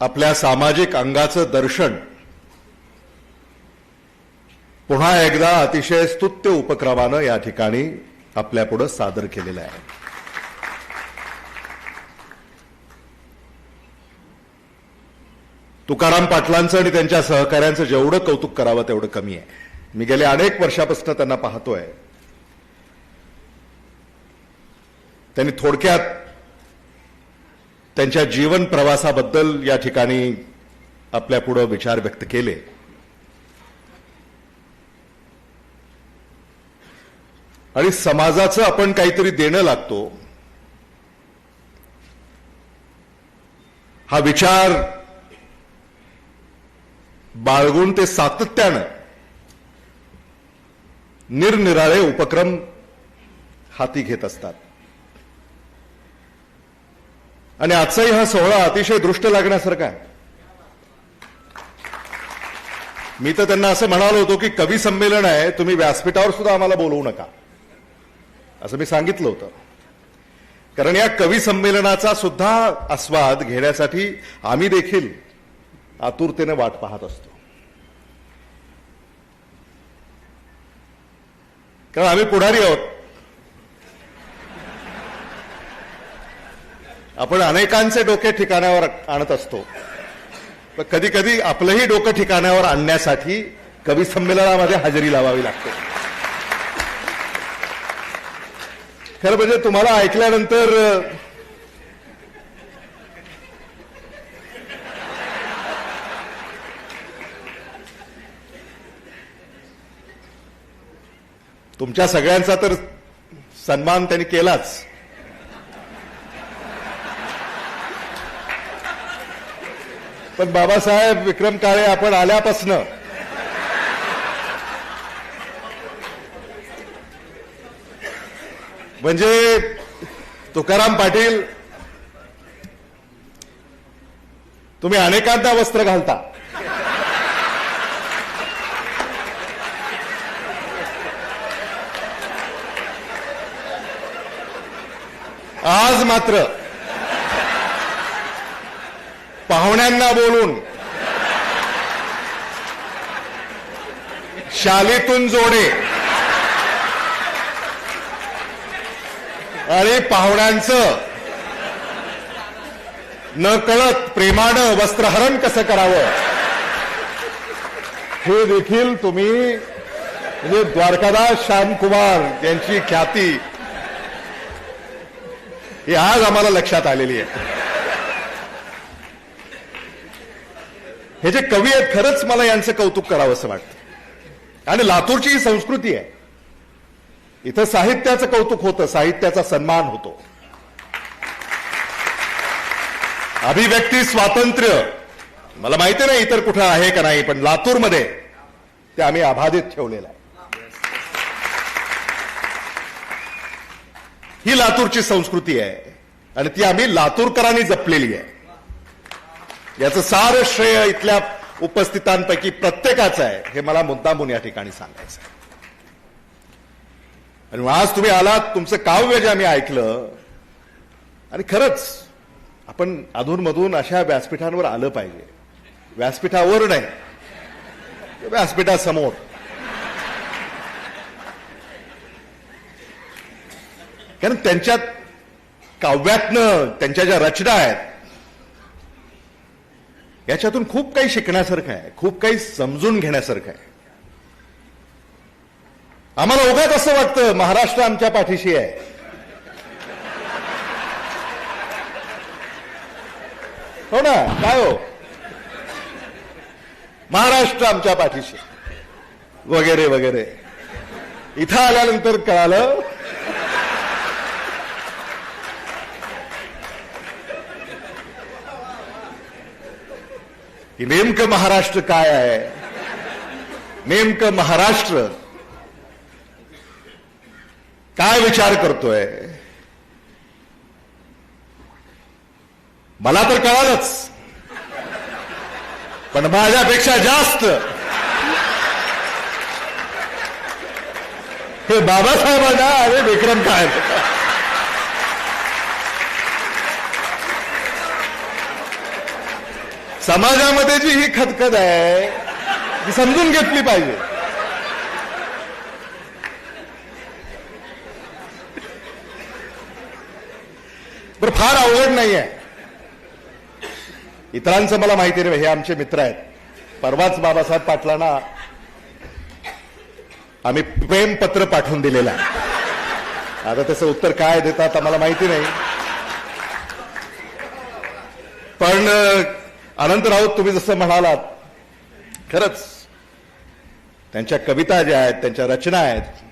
आपल्या सामाजिक अंगाचं दर्शन. पुन्हा एकदा अतिशय स्तुत्य उपक्रमानं या ठिकाणी आपल्यापुढं सादर केलेलं आहे. तुकाराम पाटलांचं आणि त्यांच्या सहकाऱ्यांचं जेवढं कौतुक करावं तेवढं कमी आहे. मी गेले अनेक वर्षापासून त्यांना पाहतोय. त्यांनी थोडक्यात त्यांच्या जीवन प्रवासाबद्दल या ठिकाणी आपल्या पुढं विचार व्यक्त केले. आणि समाजाचं आपण काहीतरी देणं लागतो. हा विचार बाळगून ते सातत्यानं निरनिराळे उपक्रम हाती घेत असतात. आणि आजचाही हा सोहळा अतिशय दृष्ट लागण्यासारखा आहे. मी तर त्यांना असं म्हणालो होतो की कवी संमेलन आहे तुम्ही व्यासपीठावर सुद्धा आम्हाला बोलवू नका. असं मी सांगितलं होतं. कारण या कवी संमेलनाचा सुद्धा आस्वाद घेण्यासाठी आम्ही देखील आतुरतेने वाट पाहत असतो. कारण आम्ही पुढारी आहोत. आपण अनेकांचे डोके ठिकाणावर आणत असतो. पण कधी कधी आपलंही डोकं ठिकाणावर आणण्यासाठी कवी संमेलनामध्ये हजेरी लावावी लागते. खरं म्हणजे तुम्हाला ऐकल्यानंतर तुमच्या सगळ्यांचा तर सन्मान त्यांनी केलाच. पण बाबासाहेब विक्रम काळे आपण आल्यापासनं म्हणजे तुकाराम पाटील तुम्ही अनेकांना वस्त्र घालता. आज मात्र पाहुण्यांना बोलून. शालीतून जोडे. आणि पाहुण्यांचं. न कळत प्रेमानं वस्त्रहरण कसं करावं? हे देखील तुम्ही म्हणजे द्वारकादास श्यामकुमार यांची ख्याती ही आज आम्हाला लक्षात आलेली आहे. हे जे कवी आहेत खरंच मला यांचं कौतुक करावं असं वाटतं. आणि लातूरची ही संस्कृती आहे. इथं साहित्याचं कौतुक होतं साहित्याचा सन्मान होतो. अभिव्यक्ती स्वातंत्र्य. मला माहिती नाही इतर कुठं आहे का नाही पण लातूरमध्ये ते आम्ही अबाधित ठेवलेलं आहे. ही लातूरची संस्कृती आहे. आणि ती आम्ही लातूरकरांनी जपलेली आहे. याचं सारं श्रेय इथल्या उपस्थितांपैकी प्रत्येकाचं आहे. हे मला मुद्दामून या ठिकाणी सांगायचं आहे. आणि आज तुम्ही आलात तुमचं काव्य जे आम्ही ऐकलं आणि खरंच आपण अधूनमधून अशा व्यासपीठांवर आलं पाहिजे. व्यासपीठावर नाही व्यासपीठासमोर. कारण त्यांच्यात काव्यातनं त्यांच्या ज्या रचना आहेत याच्यातून खूप काही शिकण्यासारखं आहे खूप काही समजून घेण्यासारखं आहे. आम्हाला उगाच असं वाटतं महाराष्ट्र आमच्या पाठीशी आहे. हो ना? काय हो? महाराष्ट्र आमच्या पाठीशी. वगैरे वगैरे. इथं आल्यानंतर कळालं की नेमकं महाराष्ट्र काय आहे? नेमकं महाराष्ट्र काय विचार करतोय? मला तर कळालंच. पण माझ्यापेक्षा जास्त. हे बाबासाहेबांना अरे विक्रम काय? समाजामध्ये जी ही खदखद आहे ती समजून घेतली पाहिजे. बरं फार अवघड नाही आहे इतरांचं मला माहिती नाही हे आमचे मित्र आहेत. परवाच बाबासाहेब पाटलांना आम्ही प्रेमपत्र पाठवून दिलेलं आहे. आता त्याचं उत्तर काय देतात आम्हाला माहिती नाही. पण अनंत राऊत तुम्ही जसं म्हणालात. खरंच त्यांच्या कविता ज्या आहेत त्यांच्या रचना आहेत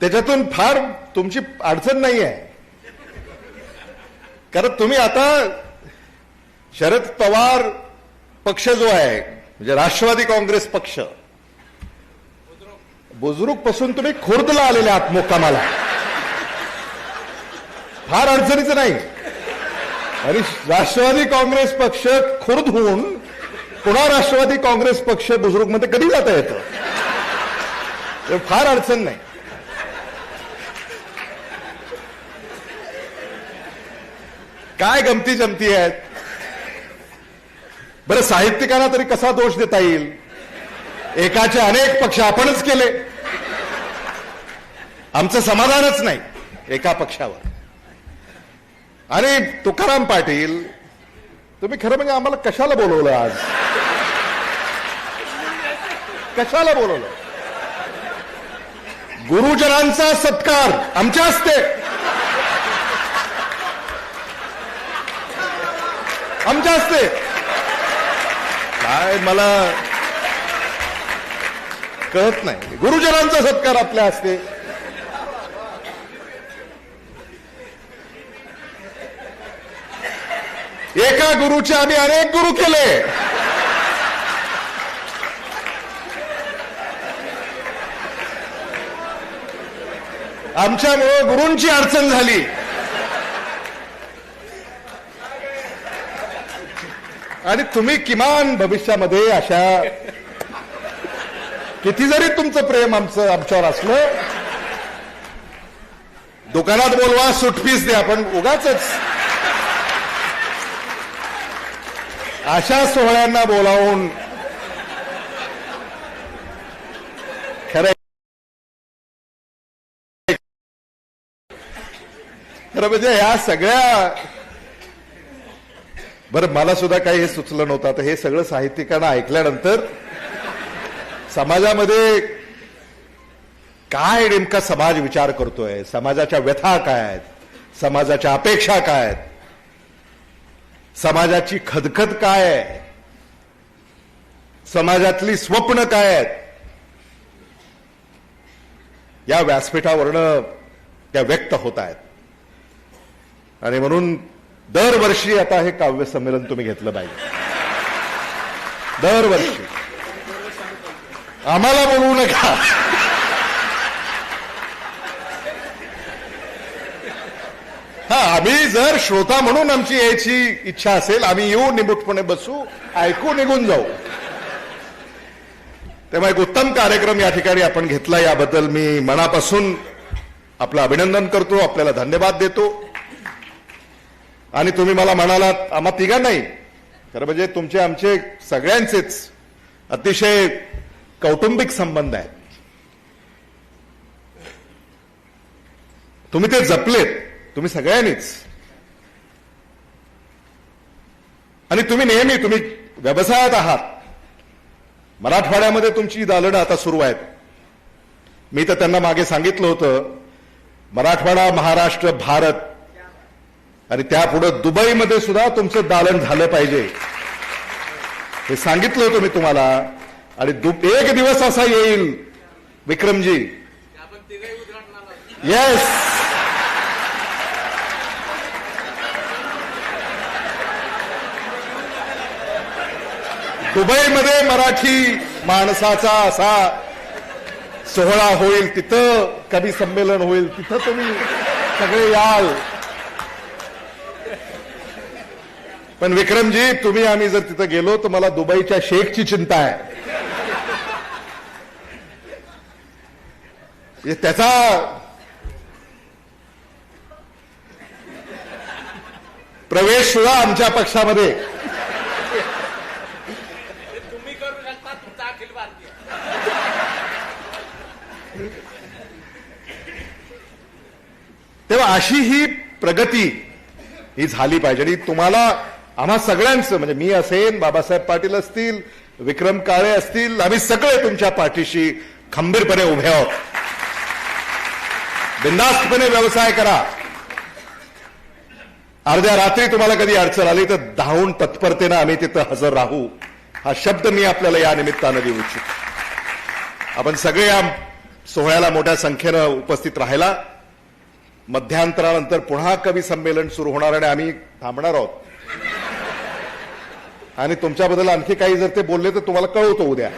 त्याच्यातून फार तुमची अडचण नाही आहे कारण तुम्ही आता शरद पवार पक्ष जो आहे म्हणजे राष्ट्रवादी काँग्रेस पक्ष बुजुर्गपासून तुम्ही खुर्दला आलेले आहात मुक्कामाला फार अडचणीचं नाही. अरे राष्ट्रवादी काँग्रेस पक्ष खुर्द होऊन पुन्हा राष्ट्रवादी काँग्रेस पक्ष बुजुर्गमध्ये कधी जाता येतं? फार अडचण नाही. काय गमती जमती आहेत? बरं साहित्यिकांना तरी कसा दोष देता येईल? एकाचे अनेक पक्ष आपणच केले. आमचं समाधानच नाही एका पक्षावर. आणि तुकाराम पाटील तुम्ही खरं म्हणजे आम्हाला कशाला बोलवलं आज? कशाला बोलवलं? गुरुजनांचा सत्कार आमच्या हस्ते. आमच्या हस्ते. काय मला कळत नाही. गुरुजनांचा सत्कार आपल्या हस्ते. एका गुरुचे आम्ही अनेक गुरु केले. आमच्यामुळे गुरूंची अडचण झाली. आणि तुम्ही किमान भविष्यामध्ये अशा किती जरी तुमचं प्रेम आमचं आमच्यावर असलं दुकानात बोलवा सुटपीस द्या पण उगाच अशा सोहळ्यांना बोलावून. खरं खरं म्हणजे ह्या सगळ्या बरं मला सुद्धा काही हे सुचलं नव्हतं. आता हे सगळं साहित्यिकांना ऐकल्यानंतर समाजामध्ये काय नेमका समाज विचार करतोय? समाजाच्या व्यथा काय आहेत? समाजाच्या अपेक्षा काय आहेत? समाजाची खदखद काय आहे? समाजातली स्वप्न काय आहेत? या व्यासपीठावरनं त्या व्यक्त होत आहेत. आणि म्हणून दरवर्षी आता हे काव्य संमेलन तुम्ही घेतलं पाहिजे. दरवर्षी. आम्हाला बोलवू नका. हा आम्ही जर श्रोता म्हणून आमची यायची इच्छा असेल आम्ही येऊ निमुटपणे बसू ऐकू निघून जाऊ. तेव्हा एक उत्तम कार्यक्रम या ठिकाणी आपण घेतला. याबद्दल मी मनापासून आपलं अभिनंदन करतो आपल्याला धन्यवाद देतो. आणि तुम्ही मला म्हणालात आम्हा तिघा नाही खरं म्हणजे तुमचे आमचे सगळ्यांचेच अतिशय कौटुंबिक संबंध आहेत. तुम्ही ते जपलेत. तुम्ही सगळ्यांनीच. आणि तुम्ही नेहमी तुम्ही व्यवसायात आहात. मराठवाड्यामध्ये तुमची दालनं आता सुरू आहेत. मी तर त्यांना मागे सांगितलं होतं मराठवाडा महाराष्ट्र भारत आणि त्यापुढे दुबईमध्ये सुद्धा तुमचं दालन झालं पाहिजे. हे सांगितलं होतं मी तुम्हाला आणि एक दिवस असा येईल विक्रमजी. येस दुबईमध्ये मराठी माणसाचा असा सोहळा होईल तिथं कवी संमेलन होईल तिथं तुम्ही सगळे याल. पण विक्रमजी तुम्ही आम्ही जर तिथं गेलो तर मला दुबईच्या शेखची चिंता आहे. त्याचा प्रवेश सुद्धा आमच्या पक्षामध्ये त्यामुळे अशी ही प्रगती ही झाली पाहिजे. आणि तुम्हाला आम्हा सगळ्यांचं म्हणजे मी असेन बाबासाहेब पाटील असतील विक्रम काळे असतील आम्ही सगळे तुमच्या पाठीशी खंबीरपणे उभे आहोत. बिंदास्तपणे व्यवसाय करा. अर्ध्या रात्री तुम्हाला कधी अडचण आली तर धावून तत्परतेनं आम्ही तिथं हजर राहू. हा शब्द मी आपल्याला या निमित्तानं देऊ इच्छितो. आपण सगळे या सोहळ्याला मोठ्या संख्येनं उपस्थित राहायला मध्यांतरानंतर पुन्हा कवी संमेलन सुरू होणार आणि आम्ही थांबणार आहोत. आणि तुमच्याबद्दल आणखी काही जर ते बोलले तर तुम्हाला कळवतो उद्या.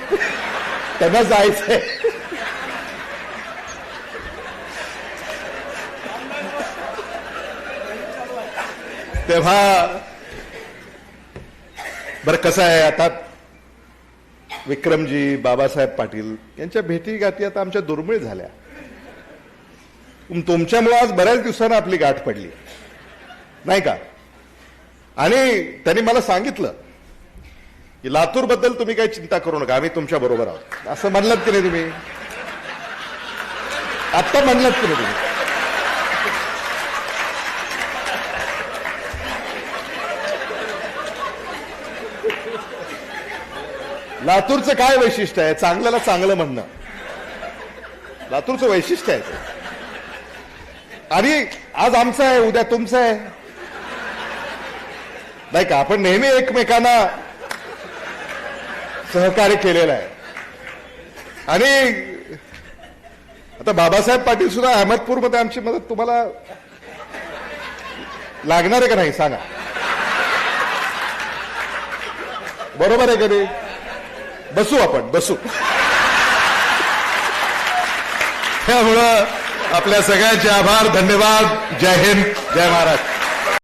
त्यांना जायचंय. तेव्हा बरं कसं आहे आता? विक्रमजी बाबासाहेब पाटील यांच्या भेटी गाठी आता आमच्या दुर्मिळ झाल्या. तुमच्यामुळे आज बऱ्याच दिवसानं आपली गाठ पडली. नाही का? आणि त्यांनी मला सांगितलं की लातूरबद्दल तुम्ही काही चिंता करू नका आम्ही तुमच्या बरोबर आहोत. असं म्हणलं की नाही तुम्ही? आत्ता म्हणलं की नाही तुम्ही? लातूरचं काय वैशिष्ट्य आहे? चांगल्याला चांगलं म्हणणं. लातूरचं वैशिष्ट्य आहे ते. आणि आज आमचं आहे उद्या तुमचं आहे. नाही का आपण नेहमी एकमेकांना सहकार्य केलेलं आहे. आणि आता बाबासाहेब पाटील सुद्धा अहमदपूरमध्ये आमची मदत तुम्हाला लागणार आहे का नाही सांगा. बरोबर आहे का बसू आपण बसू. त्यामुळं आपल्या सगळ्यांचे आभार धन्यवाद. जय हिंद जय महाराष्ट्र.